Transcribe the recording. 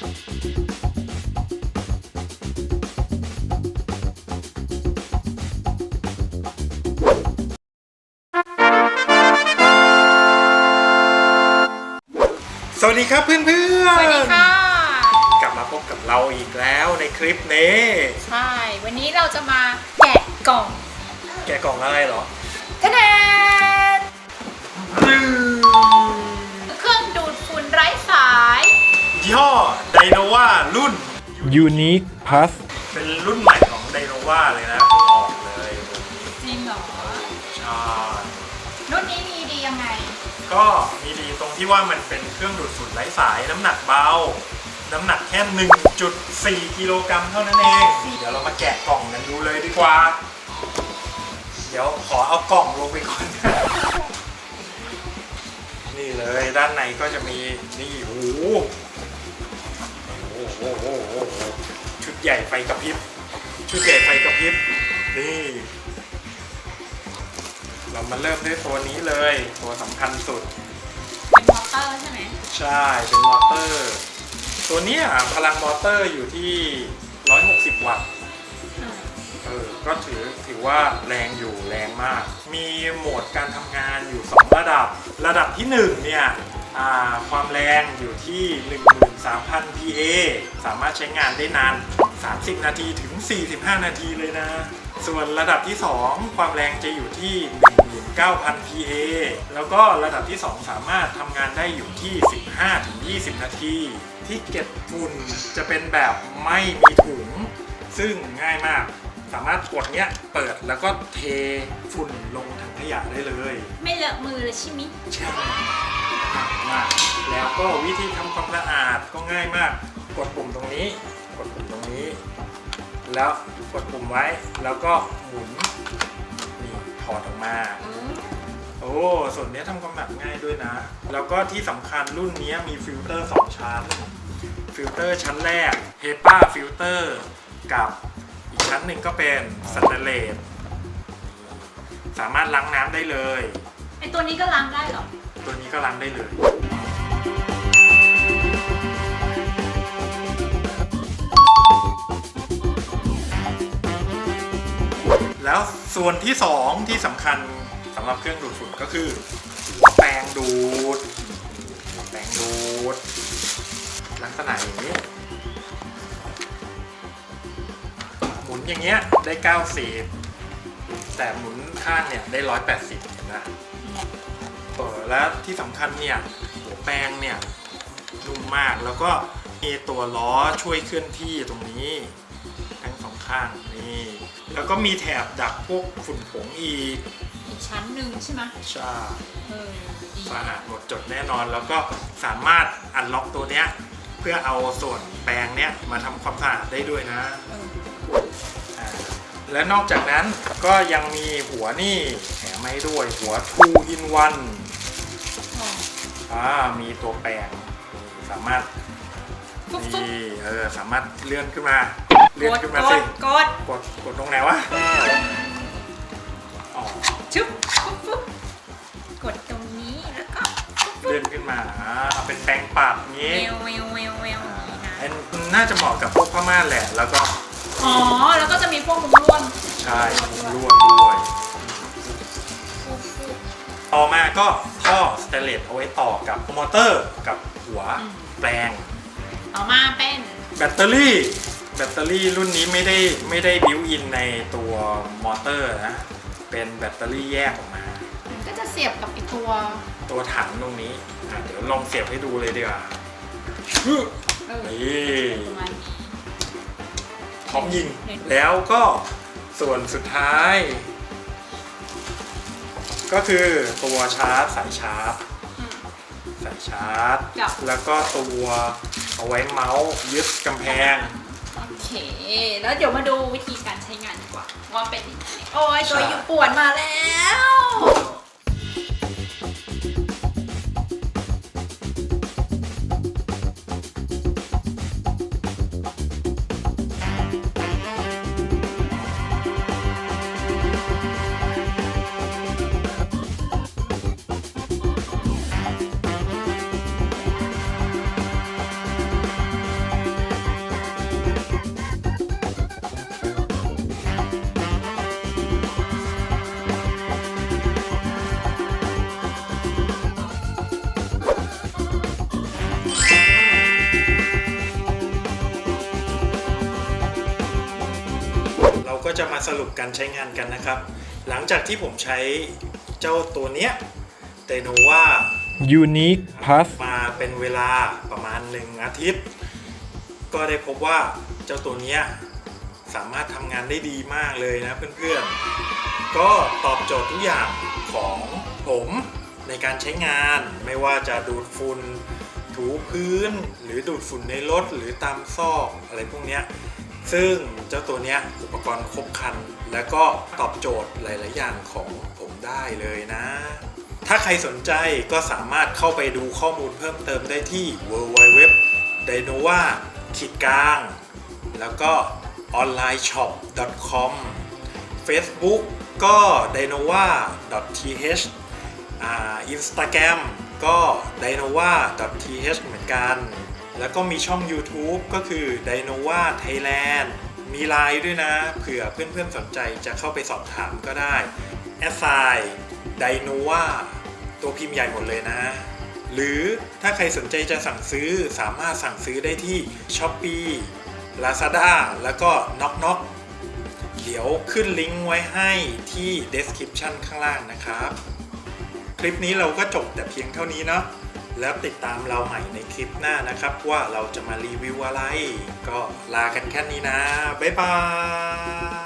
สวัสดีครับเพื่อนๆสวัสดีค่ะ กลับมาพบกับเราอีกแล้วในคลิปนี้ ใช่ วันนี้เราจะมาแกะกล่อง แกะกล่องอะไรเหรอทะแนน ยี่ห้อไดโนวารุ่น Unique Plus เป็นรุ่นใหม่ของไดโนวาเลยนะเพิ่งออกเลยจริงเหรอ ใช่รุ่นนี้มีดียังไง ก็มีดีตรงที่ว่ามันเป็นเครื่องดูดฝุ่นไร้สายน้ำหนักเบา น้ำหนักแค่ 1.4 กิโลกรัมเท่านั้นเอง เดี๋ยวเรามาแกะกล่องกันดูเลยดีกว่า เดี๋ยวขอเอากล่องลงไปก่อน นี่เลยด้านในก็จะมีนี่โอ้โห โอ้โหโอ้โหโอ้โหชุดใหญ่ไฟกระพริบ ชุดใหญ่ไฟกระพริบ นี่ เรามาเริ่มด้วยตัวนี้เลย ตัวสำคัญสุด เป็นมอเตอร์ใช่ไหม ใช่ เป็นมอเตอร์ ตัวเนี้ยพลังมอเตอร์อยู่ที่ 160 วัตต์อืมเออ ก็ถือถือว่าแรงอยู่แรงมาก มีโหมดการทำงานอยู่ 2 ระดับ ระดับที่ 1 เนี่ยอ่า ความแรงอยู่ที่ 13,000 PA สามารถใช้งานได้นาน 30 นาทีถึง 45 นาทีเลยนะ ส่วนระดับที่ 2 ความแรงจะอยู่ที่ 19,000 PA แล้วก็ระดับที่ 2 สามารถทำงานได้อยู่ที่ 15ถึง20 นาที ที่เก็บฝุ่นจะเป็นแบบไม่มีถุง ซึ่งง่ายมาก สามารถกดเนี้ยเปิดแล้วก็เทฝุ่นลงถังขยะได้เลยไม่เลอะมือเลยใช่ไหมใช่มากแล้วก็วิธีทำความสะอาดก็ง่ายมาก กดปุ่มตรงนี้ กดปุ่มตรงนี้ แล้วกดปุ่มไว้ แล้วก็หมุนนี่ถอดออกมา อืมโอ้ส่วนเนี้ยทำความสะอาดง่ายด้วยนะ แล้วก็ที่สำคัญรุ่นเนี้ยมีฟิลเตอร์ 2 ชั้น ฟิลเตอร์ชั้นแรก HEPA ฟิลเตอร์กับอีก ชั้นหนึ่งก็เป็นสแตนเลสสามารถล้างน้ำได้เลย ไอตัวนี้ก็ล้างได้เหรอ ตัวนี้ก็ล้างได้เลย แล้วส่วนที่สองที่สำคัญสำหรับเครื่องดูดฝุ่นก็คือหัวแปรงดูดหัวแปรงดูด ลักษณะอย่างนี้ อย่างเงี้ยได้ 90 แต่หมุนข้างเนี่ยได้ 180เห็นไหมเออแล้วที่สำคัญเนี่ยหัวแปรงเนี่ยนุ่มมากแล้วก็มีตัวล้อช่วยเคลื่อนที่ตรงนี้ ทั้งสองข้างนี่แล้วก็มีแถบดักพวกฝุ่นผงอีกอีกชั้นหนึ่งใช่ไหมใช่เออดีสะอาดหมดจดแน่นอน แล้วก็สามารถอันล็อกตัวเนี้ยเพื่อเอาส่วนแปรงเนี้ยมาทำความสะอาดได้ด้วยนะ เอออ่า และนอกจากนั้นก็ยังมีหัวนี่แถมให้ด้วยหัว2 in 1อ๋ออ่ามีตัวแปรงสามารถฟุ๊บฟุ๊บนี่เออสามารถเลื่อนขึ้นมา เลื่อนกดขึ้นมากดสิกดกดกดตรงไหนวะอ๋อชึบฟุ๊บฟุ๊บกดตรงนี้แล้วก็ฟุ๊บฟุ๊เลื่บอนขึ้นมาอ่าเป็นแปรงปัดงี้เวลเวลเวลเวลอย่างนี้นะ อันน่าจะเหมาะกับพวกผ้าม่านแหละ แล้วก็ อ๋อ แล้วก็จะมีพวกมุมร่วมใช่ลวดด้วยฟุ๊บฟุ๊บต่อมาก็ท่อสเตนเลสเอาไว้ต่อกับมอเตอร์กับหัวอืมแปลงต่อมาเป็นแบตเตอรี่ แบตเตอรี่รุ่นนี้ไม่ได้ไม่ได้บิวอินในตัวมอเตอร์นะ เป็นแบตเตอรี่แยกออกมาก็จะเสียบกับไอตัว ตัวถังตรงนี้อะเดี๋ยวลองเสียบให้ดูเลยดีกว่า เออนี่ ประมาณนี้ พร้อมยิง แล้วก็ส่วนสุดท้าย ก็คือตัวชาร์จสายชาร์จอืมสายชาร์จ จ้ะ แล้วก็ตัวเอาไว้เมาส์ยึดกำแพง โอเค แล้วเดี๋ยวมาดูวิธีการใช้งานดีกว่า ว่าเป็นยังไงโอ้ยตัวใช่อยู่ปวดมาแล้ว ก็จะมาสรุปการใช้งานกันนะครับ หลังจากที่ผมใช้เจ้าตัวเนี้ยเตโนวา Unique Plus มาเป็นเวลาประมาณ 1 อาทิตย์ ก็ได้พบว่าเจ้าตัวเนี้ยสามารถทำงานได้ดีมากเลยนะเพื่อนๆ ก็ตอบโจทย์ทุกอย่างของผมในการใช้งานไม่ว่าจะดูดฝุ่น ถูพื้น หรือดูดฝุ่นในรถหรือตามซอกอะไรพวกนี้ซึ่งเจ้าตัวนี้อุปกรณ์ครบครัน แล้วก็ตอบโจทย์หลาย ๆ อย่างของผมได้เลยนะ ถ้าใครสนใจก็สามารถเข้าไปดูข้อมูลเพิ่มเติมได้ที่ www d i n o v a ขีดกลาง แล้วก็ onlineshop.com Facebook ก็ d i n o v a th อ่า Instagram ก็ d i n o v a th เหมือนกัน แล้วก็มีช่อง YouTube ก็คือ d i n o v a Thailand มีไลน์ด้วยนะ เผื่อเพื่อนๆสนใจจะเข้าไปสอบถามก็ได้ a s i d i n o v a ตัวพิมพ์ใหญ่หมดเลยนะ หรือถ้าใครสนใจจะสั่งซื้อสามารถสั่งซื้อได้ที่ Shopee Lazada แล้วก็ Knock Knock เดี๋ยวขึ้นลิงก์ไว้ให้ที่ description ข้างล่างนะครับ คลิปนี้เราก็จบแต่เพียงเท่านี้เนาะแล้วติดตามเราใหม่ในคลิปหน้านะครับ ว่าเราจะมารีวิวอะไร ก็ลากันแค่นี้นะ บ๊ายบาย